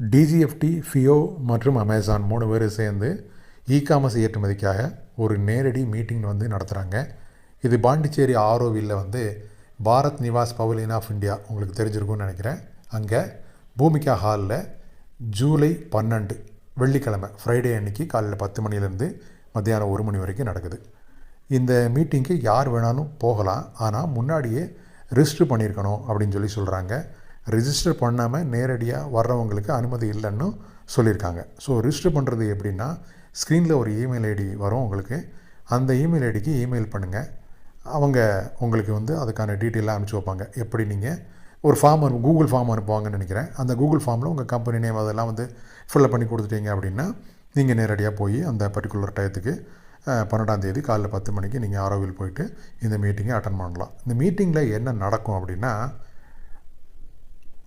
DGFT ஃபியோ மற்றும் Amazon மூணு பேர் சேர்ந்து இ காமர்ஸ் ஏற்றுமதிக்காக ஒரு நேரடி மீட்டிங் வந்து நடத்துகிறாங்க இது பாண்டிச்சேரி ஆரோவில்ல வந்து Bharat Niwas pavilion of India உங்களுக்கு தெரிஞ்சிருக்கும்னு நினைக்கிறேன். அங்கே பூமிகா ஹாலில் ஜூலை பன்னெண்டு வெள்ளிக்கிழமை ஃப்ரைடே அன்னைக்கு காலையில் பத்து மணிலேருந்து மத்தியானம் ஒரு மணி வரைக்கும் நடக்குது. இந்த மீட்டிங்க்கு யார் வேணாலும் போகலாம். ஆனால் முன்னாடியே ரிஜிஸ்டர் பண்ணியிருக்கணும் அப்படின்னு சொல்லி சொல்கிறாங்க ரிஜிஸ்டர் பண்ணாமல் நேரடியாக வர்றவங்களுக்கு அனுமதி இல்லைன்னு சொல்லியிருக்காங்க. ஸோ ரிஜிஸ்டர் பண்ணுறது எப்படின்னா ஸ்க்ரீனில் ஒரு இமெயில் ஐடி வரும் உங்களுக்கு. அந்த இமெயில் ஐடிக்கு இமெயில் பண்ணுங்கள் அவங்க உங்களுக்கு வந்து அதுக்கான டீட்டெயிலாக அனுப்பிச்சி வைப்பாங்க. எப்படி நீங்கள் ஒரு ஃபார்ம் அனு கூகுள் ஃபார்ம் அனுப்புவாங்கன்னு நினைக்கிறேன். அந்த கூகுள் ஃபார்மில் உங்கள் கம்பெனி நேம் அதெல்லாம் வந்து ஃபில்லப் பண்ணி கொடுத்துட்டீங்க அப்படின்னா நீங்கள் நேரடியாக போய் அந்த பர்டிகுலர் டயத்துக்கு பன்னெண்டாந்தேதி பன்னெண்டாம் தேதி காலைல பத்து மணிக்கு நீங்கள் ஆரோவில் போயிட்டு இந்த மீட்டிங்கை அட்டன் பண்ணலாம். இந்த மீட்டிங்கில் என்ன நடக்கும் அப்படின்னா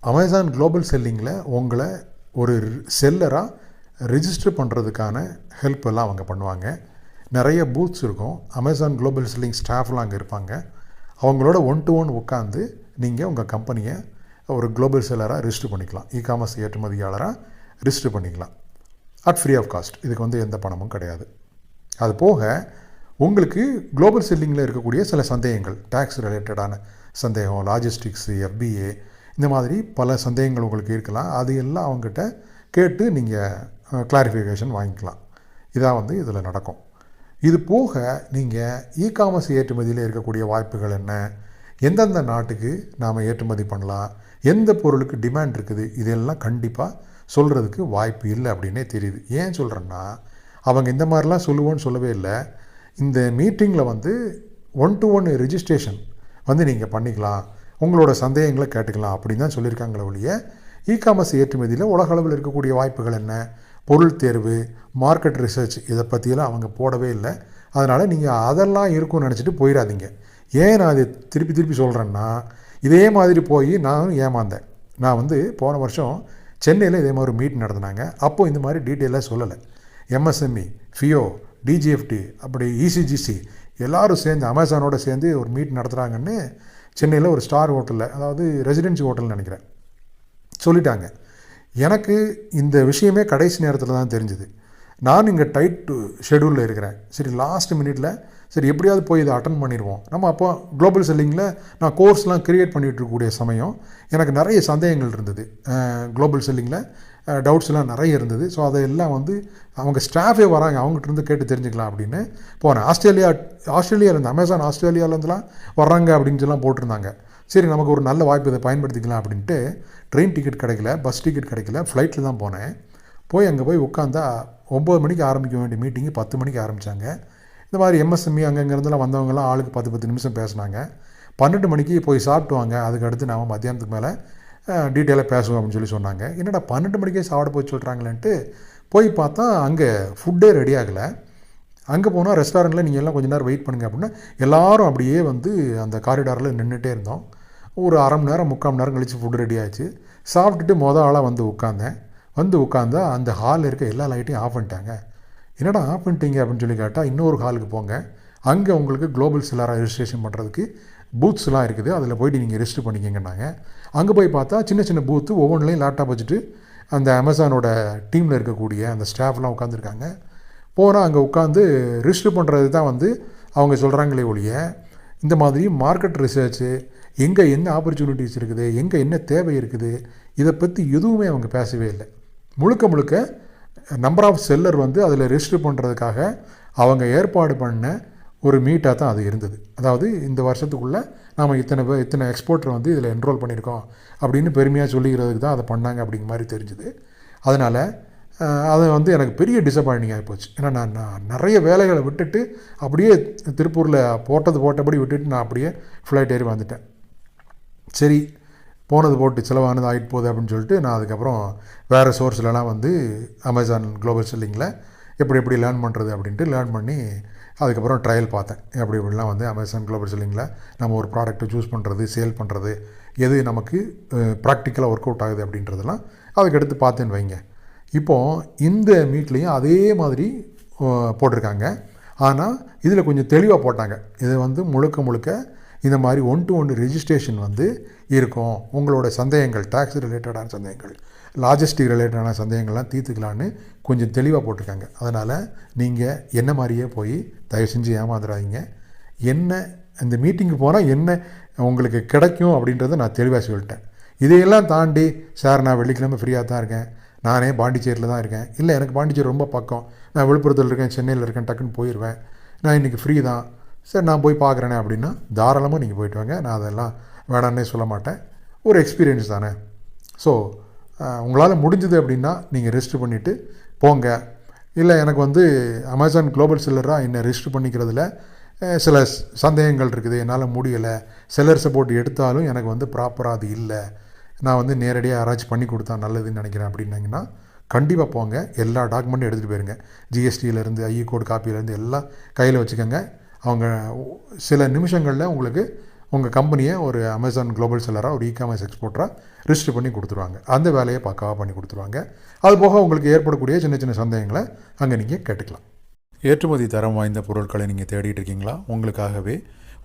அமேசான் குளோபல் செல்லிங்கில் உங்களை ஒரு செல்லராக ரிஜிஸ்டர் பண்ணுறதுக்கான ஹெல்ப் எல்லாம் அவங்க பண்ணுவாங்க. நிறைய பூத்ஸ் இருக்கும். அமேசான் குளோபல் செல்லிங் ஸ்டாஃப்லாம் அங்கே இருப்பாங்க. அவங்களோட ஒன் டு ஒன் உட்காந்து நீங்கள் உங்கள் கம்பெனியை ஒரு குளோபல் செல்லராக ரிஜிஸ்டர் பண்ணிக்கலாம். இ காமர்ஸ் ஏற்றுமதியாளராக ரிஜிஸ்டர் பண்ணிக்கலாம். அட் ஃப்ரீ ஆஃப் காஸ்ட் இதுக்கு வந்து எந்த பணமும் கிடையாது. அது போக உங்களுக்கு குளோபல் செல்லிங்கில் இருக்கக்கூடிய சில சந்தேகங்கள் டேக்ஸ் ரிலேட்டடான சந்தேகம் லாஜிஸ்டிக்ஸு எஃபிஏ இந்த மாதிரி பல சந்தேகங்கள் உங்களுக்கு இருக்கலாம். அது எல்லாம் அவங்ககிட்ட கேட்டு நீங்கள் கிளாரிஃபிகேஷன் வாங்கிக்கலாம். இதான் வந்து இதில் நடக்கும். இது போக நீங்கள் இ காமர்ஸ் ஏற்றுமதியில் இருக்கக்கூடிய வாய்ப்புகள் என்ன? எந்தெந்த நாட்டுக்கு நாம் ஏற்றுமதி பண்ணலாம்? எந்த பொருளுக்கு டிமாண்ட் இருக்குது? இதெல்லாம் கண்டிப்பாக சொல்கிறதுக்கு வாய்ப்பு இல்லை அப்படின்னே தெரியுது. ஏன் சொல்கிறேன்னா அவங்க இந்த மாதிரிலாம் சொல்லுவோன்னு சொல்லவே இல்லை. இந்த மீட்டிங்கில் வந்து ஒன் டு ஒன் ரிஜிஸ்ட்ரேஷன் வந்து நீங்கள் பண்ணிக்கலாம். உங்களோட சந்தேகங்களை கேட்டுக்கலாம் அப்படின்னு தான் சொல்லியிருக்காங்களே ஒழிய இ காமர்ஸ் ஏற்றுமதியில் உலக அளவில் இருக்கக்கூடிய வாய்ப்புகள் என்ன? பொருள் தேர்வு மார்க்கெட் ரிசர்ச் இதை பற்றியெல்லாம் அவங்க போடவே இல்லை. அதனால் நீங்கள் அதெல்லாம் இருக்கும்னு நினச்சிட்டு போயிடாதீங்க. ஏன் நான் இதை திருப்பி திருப்பி சொல்கிறேன்னா இதே மாதிரி போய் நான் ஏமாந்தேன். நான் வந்து போன வருஷம் சென்னையில் இதே மாதிரி ஒரு மீட் நடத்தினாங்க. அப்போது இந்த மாதிரி டீட்டெயிலாக சொல்லலை. எம்எஸ்எம்இ ஃபியோ டிஜிஎஃப்டி அப்படி இசிஜிசி எல்லோரும் சேர்ந்து அமேசானோட சேர்ந்து ஒரு மீட் நடத்துகிறாங்கன்னு சென்னையில் ஒரு ஸ்டார் ஹோட்டலில் அதாவது ரெசிடென்சி ஹோட்டல்னு நினைக்கிறேன். சொல்லிட்டாங்க. எனக்கு இந்த விஷயமே கடைசி நேரத்தில் தான் தெரிஞ்சுது. நான் இங்கே டைட் ஷெடியூலில் இருக்கிறேன். சரி லாஸ்ட் மினிட்ல சரி எப்படியாவது போய் இதை அட்டன் பண்ணிடுவோம். நம்ம அப்போ குளோபல் செல்லிங்கில் நான் கோர்ஸ்லாம் கிரியேட் பண்ணிகிட்டு இருக்கக்கூடிய சமயம் எனக்கு நிறைய சந்தேகங்கள் இருந்தது. குளோபல் செல்லிங்கில் டவுட்ஸ்லாம் நிறைய இருந்தது. ஸோ அதையெல்லாம் வந்து அவங்க ஸ்டாஃபே வராங்க அவங்ககிட்ட இருந்து கேட்டு தெரிஞ்சுக்கலாம் அப்படின்னு. போனேன் ஆஸ்திரேலியா ஆஸ்திரேலியாவிலேருந்து அமேசான் ஆஸ்திரேலியாவிலேருந்துலாம் வர்றாங்க அப்படின்னு சொல்லலாம் போட்டிருந்தாங்க. சரி நமக்கு ஒரு நல்ல வாய்ப்பு இதை பயன்படுத்திக்கலாம் அப்படின்ட்டு ட்ரெயின் டிக்கெட் கிடைக்கல பஸ் டிக்கெட் கிடைக்கல ஃப்ளைட்டில் தான் போனேன். போய் அங்கே போய் உட்காந்தா ஒம்பது மணிக்கு ஆரம்பிக்க வேண்டிய மீட்டிங்கு பத்து மணிக்கு ஆரம்பித்தாங்க இந்த மாதிரி எம்எஸ்எம்இ அங்கங்கேருந்துலாம் வந்தவங்கலாம் ஆளுக்கு பத்து பத்து நிமிஷம் பேசினாங்க. பன்னெண்டு மணிக்கு போய் சாப்பிட்டு வாங்க அதுக்கு அடுத்து நாம் மத்தியானத்துக்கு மேலே டீட்டெயிலாக பேசுவோம் அப்படின்னு சொல்லி சொன்னாங்க. என்னடா பன்னெண்டு மணிக்கே சாப்பிட போய் சொல்கிறாங்களேன்ட்டு போய் பார்த்தா அங்கே ஃபுட்டே ரெடி ஆகலை. அங்கே போனால் ரெஸ்டாரண்ட்டில் நீங்கள் எல்லாம் கொஞ்சம் நேரம் வெயிட் பண்ணுங்க அப்படின்னா எல்லாரும் அப்படியே வந்து அந்த காரிடாரில் நின்றுட்டே இருந்தோம். ஒரு அரை மணி நேரம் முக்கால் மணி நேரம் கழித்து ஃபுட் ரெடி ஆச்சு சாப்பிட்டுட்டு மொதல் ஆளாக வந்து உட்காந்தேன். வந்து உட்காந்தா அந்த ஹாலில் இருக்க எல்லா லைட்டையும் ஆஃப் பண்ணிட்டாங்க. என்னடா ஆஃப் பண்ணிட்டீங்க அப்படின்னு சொல்லி கேட்டால் இன்னொரு ஹாலுக்கு போங்க. அங்கே உங்களுக்கு குளோபல் சிலராக ரெஜிஸ்ட்ரேஷன் பண்ணுறதுக்கு பூத்ஸ்லாம் இருக்குது. அதில் போயிட்டு நீங்கள் ரெஜிஸ்டர் பண்ணிக்கங்கன்னாங்க. அங்கே போய் பார்த்தா சின்ன சின்ன பூத்து ஒவ்வொன்றுலையும் லேப்டாப் வச்சுட்டு அந்த அமேசானோட டீமில் இருக்கக்கூடிய அந்த ஸ்டாஃப்லாம் உட்காந்துருக்காங்க போனால் அங்கே உட்காந்து ரிஜிஸ்டர் பண்ணுறது தான் வந்து அவங்க சொல்கிறாங்களே ஒழிய இந்த மாதிரி மார்க்கெட் ரிசர்ச்சு எங்கே என்ன ஆப்பர்ச்சுனிட்டிஸ் இருக்குது எங்கே என்ன தேவை இருக்குது இதை பற்றி எதுவுமே அவங்க பேசவே இல்லை. முழுக்க முழுக்க நம்பர் ஆஃப் செல்லர் வந்து அதில் ரெஜிஸ்டர் பண்ணுறதுக்காக அவங்க ஏற்பாடு பண்ண ஒரு மீட்டாக தான் அது இருந்தது. அதாவது இந்த வருஷத்துக்குள்ளே நாம் இத்தனை பேர் இத்தனை எக்ஸ்போர்ட்டர் வந்து இதில் என்ரோல் பண்ணியிருக்கோம் அப்படின்னு பெருமையாக சொல்லிக்கிறதுக்கு தான் அதை பண்ணாங்க அப்படிங்கிற மாதிரி தெரிஞ்சுது. அதனால் அது வந்து எனக்கு பெரிய டிசப்பாயிண்டிங் ஆகிப்போச்சு ஏன்னா நான் நான் நிறைய வேலைகளை விட்டுட்டு அப்படியே திருப்பூரில் போட்டது போட்டபடி விட்டுட்டு நான் அப்படியே ஃப்ளைட் ஏறி வந்துட்டேன். சரி போனது போட்டு செலவானது ஆகிட்டு போகுது அப்படின்னு சொல்லிட்டு நான் அதுக்கப்புறம் வேறு சோர்ஸ்லலாம் வந்து அமேசான் குளோபல் செல்லிங்கில் எப்படி எப்படி லேர்ன் பண்ணுறது அப்படின்ட்டு லேர்ன் பண்ணி அதுக்கப்புறம் ட்ரையல் பார்த்தேன். எப்படி இப்படிலாம் வந்து அமேசான் குளோபல் செல்லிங்கில் நம்ம ஒரு ப்ராடக்ட்டை சூஸ் பண்ணுறது சேல் பண்ணுறது எது நமக்கு ப்ராக்டிக்கலாக ஒர்க் அவுட் ஆகுது அப்படின்றதெல்லாம் அதுக்கடுத்து பார்த்தேன்னு வைங்க. இப்போது இந்த மீட்லேயும் அதே மாதிரி போட்டிருக்காங்க. ஆனால் இதில் கொஞ்சம் தெளிவாக போட்டாங்க. இது வந்து முழுக்க முழுக்க இந்த மாதிரி ஒன் டு ஒன் ரெஜிஸ்ட்ரேஷன் வந்து இருக்கும். உங்களோட சந்தேகங்கள் டேக்ஸ் ரிலேட்டடான சந்தேகங்கள் லாஜிஸ்டிக் ரிலேட்டடான சந்தேகங்கள்லாம் தீர்த்துக்கலான்னு கொஞ்சம் தெளிவாக போட்டிருக்காங்க. அதனால் நீங்கள் என்ன மாதிரியே போய் தயவு செஞ்சு ஏமாந்துடாதீங்க என்ன இந்த மீட்டிங்கு போனால் என்ன உங்களுக்கு கிடைக்கும் அப்படின்றத நான் தெளிவாக சொல்லிட்டேன். இதையெல்லாம் தாண்டி சார் நான் வெள்ளிக்கிழமை ஃப்ரீயாக தான் இருக்கேன். நானே பாண்டிச்சேரியில் தான் இருக்கேன். இல்லை எனக்கு பாண்டிச்சேரி ரொம்ப பக்கம். நான் விழுப்புரத்தில் இருக்கேன் சென்னையில் இருக்கேன் டக்குன்னு போயிடுவேன் நான் இன்றைக்கி ஃப்ரீ தான். சரி நான் போய் பார்க்குறேனே அப்படின்னா தாராளமாக நீங்கள் போயிட்டு வாங்க. நான் அதெல்லாம் வேணான்னே சொல்ல மாட்டேன். ஒரு எக்ஸ்பீரியன்ஸ் தானே. ஸோ உங்களால் முடிஞ்சது அப்படின்னா நீங்கள் ரெஜிஸ்டர் பண்ணிவிட்டு போங்க. இல்லை எனக்கு வந்து அமேசான் குளோபல் செல்லராக என்னை ரெஜிஸ்டர் பண்ணிக்கிறதுல சில சந்தேகங்கள் இருக்குது. என்னால் முடியலை. செல்லர் சப்போர்ட் எடுத்தாலும் எனக்கு வந்து ப்ராப்பராக அது இல்லை. நான் வந்து நேரடியாக யாராச்சும் பண்ணி கொடுத்தா நல்லதுன்னு நினைக்கிறேன் அப்படின்னீங்கன்னா கண்டிப்பாக போங்க. எல்லா டாக்குமெண்ட்டும் எடுத்துகிட்டு போயிருங்க. ஜிஎஸ்டியிலேருந்து ஐஇ கோட் காப்பியிலேருந்து எல்லாம் கையில் வச்சுக்கோங்க. அவங்க சில நிமிஷங்களில் உங்களுக்கு உங்கள் கம்பெனியை ஒரு அமேசான் குளோபல் செல்லராக ஒரு இகாமர்ஸ் எக்ஸ்போர்ட்டராக ரிஜிஸ்டர் பண்ணி கொடுத்துருவாங்க. அந்த வேலையை பக்காவாக பண்ணி கொடுத்துருவாங்க. அது போக உங்களுக்கு ஏற்படக்கூடிய சின்ன சின்ன சந்தேகங்களை அங்கே நீங்கள் கேட்டுக்கலாம். ஏற்றுமதி தரம் வாய்ந்த பொருட்களை நீங்கள் தேடிட்டு இருக்கீங்களா? உங்களுக்காகவே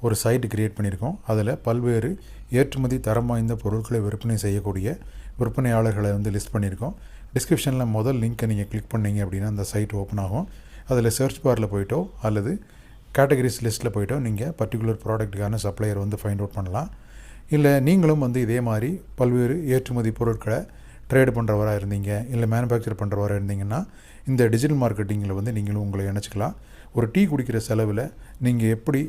ஒரு சைட் கிரியேட் பண்ணியிருக்கோம். அதில் பல்வேறு ஏற்றுமதி தரம் வாய்ந்த பொருட்களை விற்பனை செய்யக்கூடிய விற்பனையாளர்களை வந்து லிஸ்ட் பண்ணியிருக்கோம். டிஸ்கிரிப்ஷனில் முதல் லிங்க்கை நீங்கள் கிளிக் பண்ணீங்க அப்படின்னா அந்த சைட் ஓப்பன் ஆகும். அதில் சர்ச் பாரில் போயிட்டோ அல்லது கேட்டகரிஸ் லிஸ்ட்டில் போயிட்டோ நீங்கள் பர்டிகுலர் ப்ராடக்ட்டுக்கான சப்ளையர் வந்து ஃபைண்ட் அவுட் பண்ணலாம். இல்லை நீங்களும் வந்து இதே மாதிரி பல்வேறு ஏற்றுமதி பொருட்களை ட்ரேடு பண்ணுறவராக இருந்தீங்க இல்லை மேனுஃபேக்சர் பண்ணுறவராக இருந்தீங்கன்னா இந்த டிஜிட்டல் மார்க்கெட்டிங்கில் வந்து நீங்களும் உங்களை இணைச்சிக்கலாம். ஒரு டீ குடிக்கிற செலவில் நீங்கள் எப்படி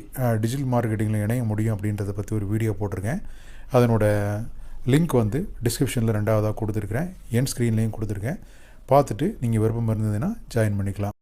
டிஜிட்டல் மார்க்கெட்டிங்கில் இணைய முடியும் அப்படின்றத பற்றி ஒரு வீடியோ போட்டிருக்கேன். அதனோட லிங்க் வந்து டிஸ்கிரிப்ஷனில் ரெண்டாவதாக கொடுத்துருக்குறேன். என் ஸ்க்ரீன்லேயும் கொடுத்துருக்கேன். பார்த்துட்டு நீங்கள் விருப்பம் இருந்ததுன்னா ஜாயின் பண்ணிக்கலாம்.